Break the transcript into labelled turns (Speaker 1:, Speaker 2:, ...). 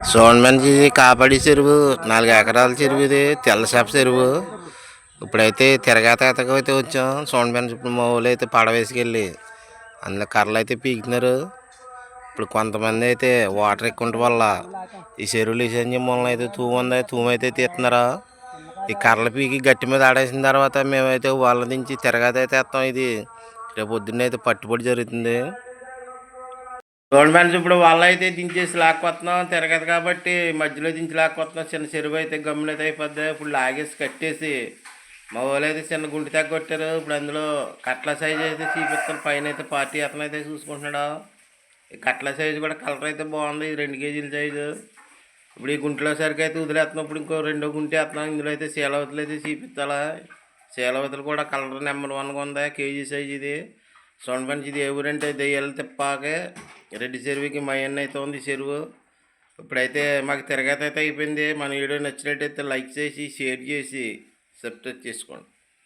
Speaker 1: చూడమని ఇది కాపాడి చెరువు నాలుగు ఎకరాల చెరువు ఇది తెల్లసేప చెరువు. ఇప్పుడైతే తిరగాత ఎతక అయితే వచ్చాం. చూడమని ఇప్పుడు మా ఊళ్ళో అయితే పడవేసుకెళ్ళి అందులో కర్రలు అయితే పీకుతున్నారు ఇప్పుడు కొంతమంది అయితే వాటర్ ఎక్కువ వల్ల ఈ చెరువులు ఇసంజి మూలన అయితే తూము ఉంది తూము అయితే తీస్తున్నారు ఈ కర్రలు పీకి గట్టి మీద ఆడేసిన తర్వాత మేమైతే వాళ్ళ నుంచి తిరగాత అయితే వేస్తాం ఇది రేపు పొద్దున్న అయితే పట్టుబడి జరుగుతుంది. గవర్నమెంట్ ఇప్పుడు వల్ల అయితే దించేసి లాక్కొస్తున్నాం తిరగదు కాబట్టి మధ్యలో దించి లాక్కొస్తున్నాం చిన్న చెరువు అయితే గమ్మునైతే అయిపోద్ది. ఇప్పుడు లాగేసి కట్టేసి మా వాళ్ళు అయితే చిన్న గుంటి తగ్గ కొట్టారు ఇప్పుడు అందులో కట్ల సైజు అయితే చూపిస్తాను. పైన అయితే పార్టీ అతను అయితే చూసుకుంటున్నాడు. కట్ల సైజు కూడా కలర్ అయితే బాగుంది. రెండు కేజీల సైజు ఇప్పుడు ఈ గుంటలో సరికి అయితే వదిలేస్తున్నప్పుడు ఇంకో రెండో గుంటి వేస్తున్నాం ఇందులో అయితే శీలవతలు అయితే చూపించాలా శీలవతలు కూడా కలర్ నెంబర్ వన్గా ఉంది. కేజీ సైజు ఇది. సౌండ్ పంచి ఇది ఏ ఊరంటే తిప్పాకే రెడ్డి చెరువుకి మా అన్న అయితే ఉంది చెరువు. ఇప్పుడైతే మాకు తిరగత అయితే అయిపోయింది. మన వీడియో నచ్చినట్టయితే లైక్ చేసి షేర్ చేసి సబ్స్క్రైబ్ చేసుకోండి.